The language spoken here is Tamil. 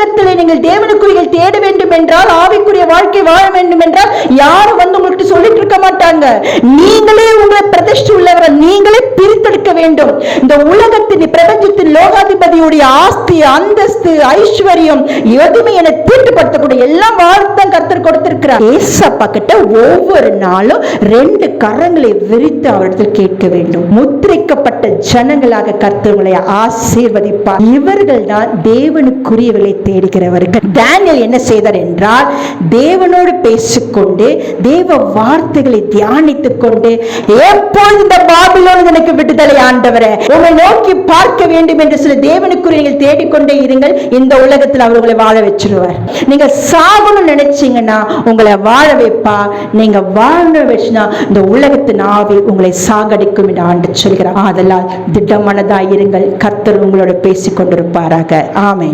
உலகத்திலே நீங்கள் தேவனுக்குரியல் தேட வேண்டும் என்றால் ஆவிக்குரிய வாழ்க்கை வாழ வேண்டும் என்றால் யாரும் வந்து உங்களுக்கு சொல்லிட்டு இருக்க மாட்டாங்க. நீங்களே உங்களை பிரதிஷ்டை உள்ளவரை நீங்களே பிரித்தெடுக்க வேண்டும். இந்த உலகத்தின் பிரபஞ்சத்தின் லோகாதிபதியுடைய ஆஸ்தி அந்தஸ்து ஐஸ்வர்யம் எதுவுமே என தீட்டுப்படுத்தக்கூடிய எல்லாம் வாழ்த்தான் கத்தர் கொடுத்திருக்கிறார். ஏசப்பா கிட்ட ஒவ்வொரு நாளும் ரெண்டு கரங்களை விரித்து அவரிடத்தில் கேட்க வேண்டும். முத்திரைக்கப்பட்ட ஜனங்களாக கர்த்தர்களை ஆசீர்வதிப்பார். இவர்கள் தான் தேவனுக்குரியவர்களை தேடுகிறவர்கள். டேனியல் என்ன செய்தார் என்றால் தேவனோடு பேசிக்கொண்டு தேவ வார்த்தைகளை தியானித்துக் கொண்டு எப்போது இந்த பாபிலோன் எனக்கு விடுதலை ஆண்டவரை உங்களை நோக்கி பார்க்க வேண்டும் என்று சொல்லி தேவ தேவனுக்குரிய நீங்கள் தேடிக்கொண்டே இருங்கள். இந்த உலகத்தில் அவர் உங்களை வாழ வச்சிருவார். நீங்க சாகணும்னு நினைச்சீங்கன்னா உங்களை வாழ வைப்பா. நீங்க வாழணும் வச்சுனா இந்த உலகத்தின் ஆவி உங்களை சாகடிக்கும் என்று ஆண்டு சொல்கிறார். அதெல்லாம் திட்டமானதாய் இருங்கள். கத்தர் உங்களோட பேசிக் கொண்டிருப்பாராக ஆமென்.